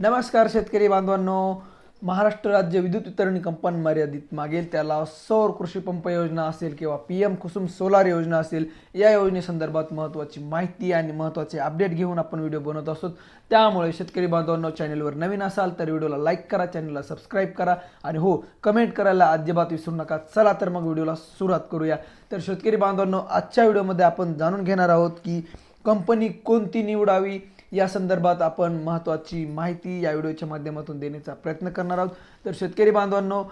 नमस्कार शेतकरी बांधवांनो. महाराष्ट्र राज्य विद्युत वितरण कंपनी मर्यादित. मागेल त्याला सौर कृषी पंप योजना असेल किंवा पी एम कुसुम सोलार योजना असेल या योजनेसंदर्भात महत्त्वाची माहिती आणि महत्त्वाचे अपडेट घेऊन आपण व्हिडिओ बनवत असतो. त्यामुळे शेतकरी बांधवांनो चॅनलवर नवीन असाल तर व्हिडिओला लाईक करा चॅनलला सबस्क्राईब करा आणि हो कमेंट करायला अजिबात विसरू नका. चला तर मग व्हिडिओला सुरुवात करूया. तर शेतकरी बांधवांनो आजच्या व्हिडिओमध्ये आपण जाणून घेणार आहोत की कंपनी कोणती निवडावी? या संदर्भात आपण महत्त्वाची माहिती या व्हिडिओच्या माध्यमातून देण्याचा प्रयत्न करणार आहोत. तर शेतकरी बांधवांनो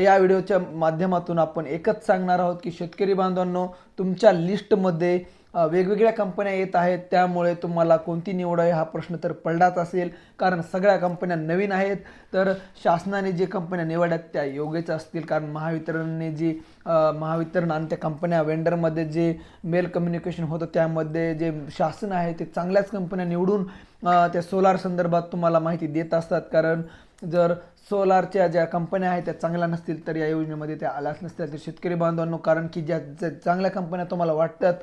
या व्हिडिओच्या माध्यमातून आपण एकच सांगणार आहोत की शेतकरी बांधवांनो तुमच्या लिस्टमध्ये वेगवेगळ्या कंपन्या येत आहेत त्यामुळे तुम्हाला कोणती निवडावी हा प्रश्न तर पडलाच असेल. कारण सगळ्या कंपन्या नवीन आहेत तर शासनाने जे कंपन्या निवडल्यात त्या योग्यच असतील. कारण महावितरणने जी महावितरण आणि त्या कंपन्या वेंडरमध्ये जे मेल कम्युनिकेशन होतं त्यामध्ये जे शासन आहे ते चांगल्याच कंपन्या निवडून त्या सोलार संदर्भात तुम्हाला माहिती देत असतात. कारण जर सोलारच्या ज्या कंपन्या आहेत त्या चांगल्या नसतील तर या योजनेमध्ये त्या आल्याच नसतील. तर शेतकरी बांधवांनो कारण की ज्या ज्या चांगल्या कंपन्या तुम्हाला वाटतात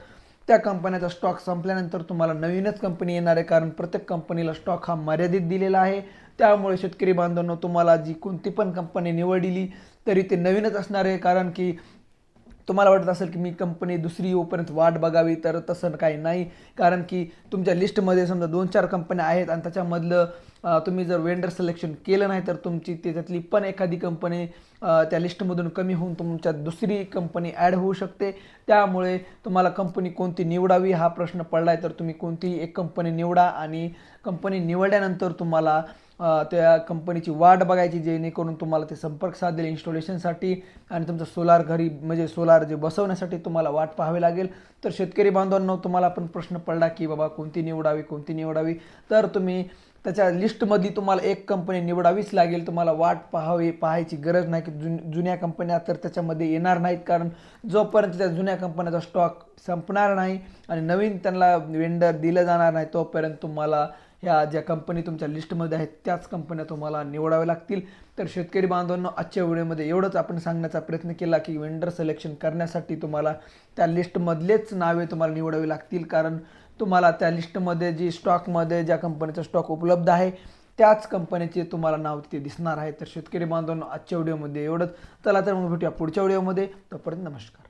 त्या कंपन्याचा स्टॉक संपल्यानंतर तुम्हाला नवीनच कंपनी येणार आहे कारण प्रत्येक कंपनीला स्टॉक हा मर्यादित दिलेला आहे. त्यामुळे शेतकरी बांधवांनो तुम्हाला जी कोणती पण कंपनी निवडली तरी ते नवीनच असणार आहे कारण की तुम्हाला वाटत असेल की मी कंपनी दुसरी येऊपर्यंत वाट बघावी तर तसं काही नाही. कारण की तुमच्या लिस्टमध्ये समजा दोन चार कंपन्या आहेत आणि त्याच्यामधलं तुम्ही जर वेंडर सिलेक्शन केलं नाही तर तुमची त्याच्यातली पण एखादी कंपनी त्या लिस्टमधून कमी होऊन तुमच्या दुसरी कंपनी ॲड होऊ शकते. त्यामुळे तुम्हाला कंपनी कोणती निवडावी हा प्रश्न पडला आहे तर तुम्ही कोणतीही एक कंपनी निवडा आणि कंपनी निवडल्यानंतर तुम्हाला त्या कंपनीची वाट बघायची जेणेकरून तुम्हाला ते संपर्क साधेल इन्स्टॉलेशनसाठी आणि तुमचं सोलार घरी म्हणजे सोलार जे बसवण्यासाठी तुम्हाला वाट पाहावी लागेल. तर शेतकरी बांधवांनो तुम्हाला पण प्रश्न पडला की बाबा कोणती निवडावी कोणती निवडावी? तर तुम्ही त्याच्या लिस्टमधली तुम्हाला एक कंपनी निवडावीच लागेल. तुम्हाला वाट पाहावी पाहायची गरज नाही की जुन जुन्या कंपन्या तर त्याच्यामध्ये येणार नाहीत. कारण जोपर्यंत त्या जुन्या कंपन्याचा स्टॉक संपणार नाही आणि नवीन त्यांना वेंडर दिलं जाणार नाही तोपर्यंत तुम्हाला ह्या ज्या कंपनी तुमच्या लिस्टमध्ये आहेत त्याच कंपन्या तुम्हाला निवडाव्या लागतील. तर शेतकरी बांधवांना आजच्या व्हिडिओमध्ये एवढंच आपण सांगण्याचा प्रयत्न केला की वेंडर सिलेक्शन करण्यासाठी तुम्हाला त्या लिस्टमधलेच नावे तुम्हाला निवडावी लागतील. कारण तुम्हाला त्या लिस्टमध्ये जी स्टॉकमध्ये ज्या कंपनीचा स्टॉक उपलब्ध आहे त्याच कंपनीचे तुम्हाला नाव तिथे दिसणार आहे. तर शेतकरी बांधवांना आजच्या व्हिडिओमध्ये एवढंच. चला तर मग भेटूया पुढच्या व्हिडिओमध्ये. तोपर्यंत नमस्कार.